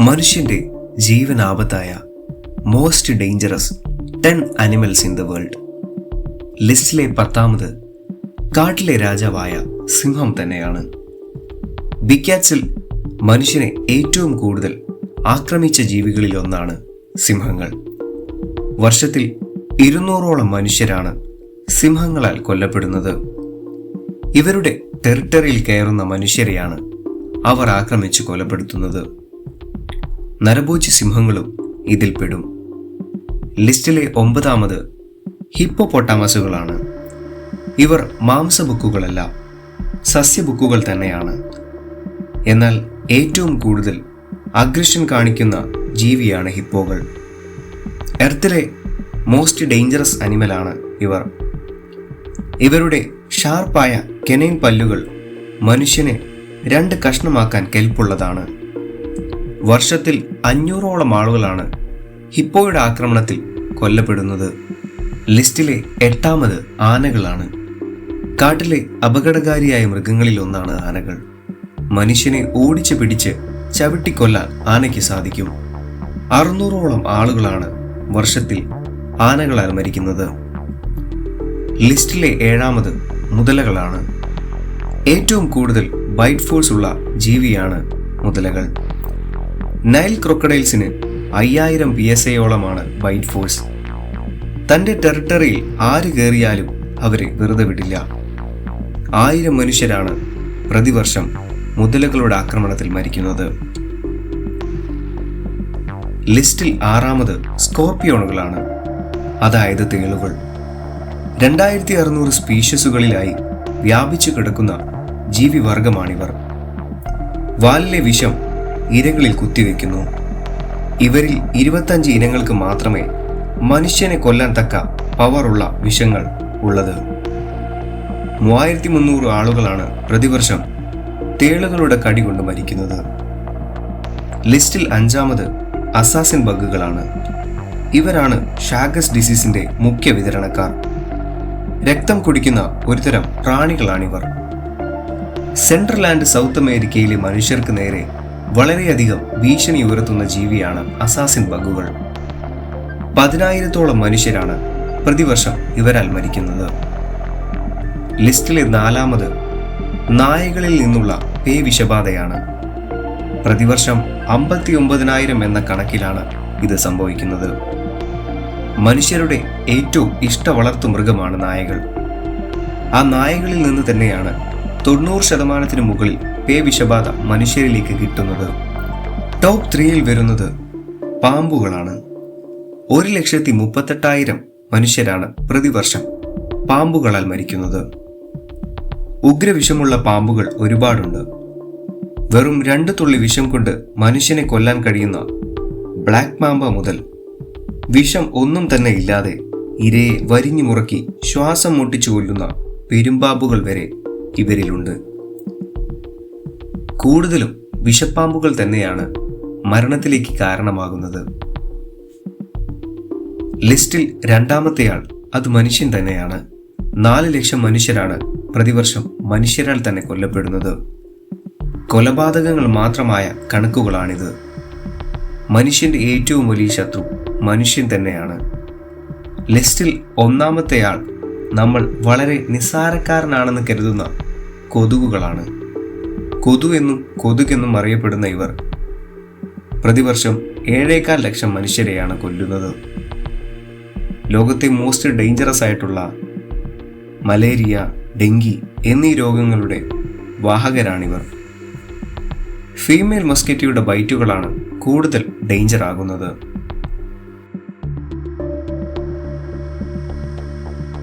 മനുഷ്യന്റെ ജീവനാപത്തായ most dangerous ten animals in the world ലിസ്റ്റിലെ പത്താമത് കാട്ടിലെ രാജാവായ സിംഹം തന്നെയാണ്. ബിക്കാറ്റ്സിൽ മനുഷ്യനെ ഏറ്റവും കൂടുതൽ ആക്രമിച്ച ജീവികളിൽ ഒന്നാണ് സിംഹങ്ങൾ. വർഷത്തിൽ ഇരുന്നൂറോളം മനുഷ്യരാണ് സിംഹങ്ങളാൽ കൊല്ലപ്പെടുന്നത്. ഇവരുടെ ടെറിട്ടറിയിൽ കയറുന്ന മനുഷ്യരെയാണ് അവർ ആക്രമിച്ച് കൊലപ്പെടുത്തുന്നത്. നരഭോജി സിംഹങ്ങളും ഇതിൽപ്പെടും ലിസ്റ്റിലെ ഒമ്പതാമത് ഹിപ്പോപ്പൊട്ടാമസുകളാണ് ഇവർ മാംസബുക്കുകളല്ല സസ്യബുക്കുകൾ തന്നെയാണ്. എന്നാൽ ഏറ്റവും കൂടുതൽ അഗ്രഷൻ കാണിക്കുന്ന ജീവിയാണ് ഹിപ്പോകൾ. എർത്തിലെ മോസ്റ്റ് ഡേഞ്ചറസ് അനിമലാണ് ഇവർ. ഇവരുടെ ഷാർപ്പായ കെനൈൻ പല്ലുകൾ മനുഷ്യനെ രണ്ട് കഷ്ണമാക്കാൻ കെൽപ്പുള്ളതാണ്. വർഷത്തിൽ അഞ്ഞൂറോളം ആളുകളാണ് ഹിപ്പോയുടെ ആക്രമണത്തിൽ കൊല്ലപ്പെടുന്നത്. ലിസ്റ്റിലെ എട്ടാമത് ആനകളാണ്. കാട്ടിലെ അപകടകാരിയായ മൃഗങ്ങളിൽ ഒന്നാണ് ആനകൾ. മനുഷ്യനെ ഓടിച്ചു പിടിച്ച് ചവിട്ടിക്കൊല്ലാൻ ആനയ്ക്ക് സാധിക്കും. അറുന്നൂറോളം ആളുകളാണ് വർഷത്തിൽ ആനകളാൽ മരിക്കുന്നത്. ലിസ്റ്റിലെ ഏഴാമത് മുതലകളാണ്. ഏറ്റവും കൂടുതൽ ബൈറ്റ് ഫോഴ്സ് ഉള്ള ജീവിയാണ് മുതലകൾ. നൈൽ ക്രൊക്കഡൈൽസിന് അയ്യായിരം പി എസ് എയോളമാണ് വൈറ്റ് ഫോഴ്സ്. തന്റെ ടെറിട്ടറിയിൽ ആര് കയറിയാലും അവരെ വെറുതെ വിടില്ല. ആയിരം മനുഷ്യരാണ് പ്രതിവർഷം മുതലകളുടെ ആക്രമണത്തിൽ മരിക്കുന്നത്. ലിസ്റ്റിൽ ആറാമത് സ്കോർപ്പിയോണുകളാണ് അതായത് തേളുകൾ. രണ്ടായിരത്തി അറുന്നൂറ് സ്പീഷ്യസുകളിലായി വ്യാപിച്ചു കിടക്കുന്ന ജീവിവർഗമാണിവർ. വാലിലെ വിഷം ഇരകളിൽ കുത്തിവെക്കുന്നു. ഇവരിൽ ഇരുപത്തഞ്ച് ഇനങ്ങൾക്ക് മാത്രമേ മനുഷ്യനെ കൊല്ലാൻ തക്ക പവറുള്ള വിഷങ്ങൾ ഉള്ളത്. മൂവായിരത്തി മുന്നൂറ് ആളുകളാണ് പ്രതിവർഷം തേളുകളുടെ കടി കൊണ്ട് മരിക്കുന്നത്. ലിസ്റ്റിൽ അഞ്ചാമത് അസാസിൻ ബഗ്ഗുകളാണ്. ഇവരാണ് ഷാഗസ് ഡിസീസിന്റെ മുഖ്യ വിതരണക്കാർ. രക്തം കുടിക്കുന്ന ഒരുതരം പ്രാണികളാണിവർ. സെൻട്രൽ ആൻഡ് സൗത്ത് അമേരിക്കയിലെ മനുഷ്യർക്ക് നേരെ വളരെയധികം ഭീഷണി ഉയർത്തുന്ന ജീവിയാണ് അസാസിൻ ബഗുകൾ. പതിനായിരത്തോളം മനുഷ്യരാണ് പ്രതിവർഷം ഇവരാൽ മരിക്കുന്നത്. ലിസ്റ്റിലെ നാലാമത് നായകളിൽ നിന്നുള്ള പേ വിഷബാധയാണ്. പ്രതിവർഷം അമ്പത്തി ഒമ്പതിനായിരം എന്ന കണക്കിലാണ് ഇത് സംഭവിക്കുന്നത്. മനുഷ്യരുടെ ഏറ്റവും ഇഷ്ട വളർത്തു മൃഗമാണ് നായകൾ. ആ നായകളിൽ നിന്ന് തന്നെയാണ് തൊണ്ണൂറ് ശതമാനത്തിന് മുകളിൽ പേ വിഷബാധ മനുഷ്യരിലേക്ക് കിട്ടുന്നത്. ടോപ്പ് ത്രീയിൽ വരുന്നത് പാമ്പുകളാണ്. ഒരു ലക്ഷത്തി മുപ്പത്തെട്ടായിരം മനുഷ്യരാണ് പ്രതിവർഷം പാമ്പുകളാൽ മരിക്കുന്നത്. ഉഗ്രവിഷമുള്ള പാമ്പുകൾ ഒരുപാടുണ്ട്. വെറും രണ്ട് തുള്ളി വിഷം കൊണ്ട് മനുഷ്യനെ കൊല്ലാൻ കഴിയുന്ന ബ്ലാക്ക് മാമ്പ മുതൽ വിഷം ഒന്നും തന്നെ ഇല്ലാതെ ഇരയെ വരിഞ്ഞു മുറക്കി ശ്വാസം മുട്ടിച്ചു കൊല്ലുന്ന പെരുമ്പാമ്പുകൾ വരെ ഇവരിലുണ്ട്. കൂടുതലും വിഷപ്പാമ്പുകൾ തന്നെയാണ് മരണത്തിലേക്ക് കാരണമാകുന്നത്. ലിസ്റ്റിൽ രണ്ടാമത്തെയാൾ അത് മനുഷ്യൻ തന്നെയാണ്. നാല് ലക്ഷം മനുഷ്യരാണ് പ്രതിവർഷം മനുഷ്യരാൽ തന്നെ കൊല്ലപ്പെടുന്നത്. കൊലപാതകങ്ങൾ മാത്രമായ കണക്കുകളാണിത്. മനുഷ്യന്റെ ഏറ്റവും വലിയ ശത്രു മനുഷ്യൻ തന്നെയാണ്. ലിസ്റ്റിൽ ഒന്നാമത്തെയാൾ നമ്മൾ വളരെ നിസ്സാരക്കാരനാണെന്ന് കരുതുന്ന കൊതുകുകളാണ്. കൊതു എന്നും കൊതുകെന്നും അറിയപ്പെടുന്ന ഇവർ. പ്രതിവർഷം ഏഴേക്കാൽ ലക്ഷം മനുഷ്യരെയാണ് കൊല്ലുന്നത്. ലോകത്തെ മോസ്റ്റ് ഡേഞ്ചറസ് ആയിട്ടുള്ള മലേറിയ ഡെങ്കി എന്നീ രോഗങ്ങളുടെ വാഹകരാണിവർ. ഫീമെയിൽ മസ്കറ്റിയുടെ ബൈറ്റുകളാണ് കൂടുതൽ ഡേഞ്ചർ ആകുന്നത്.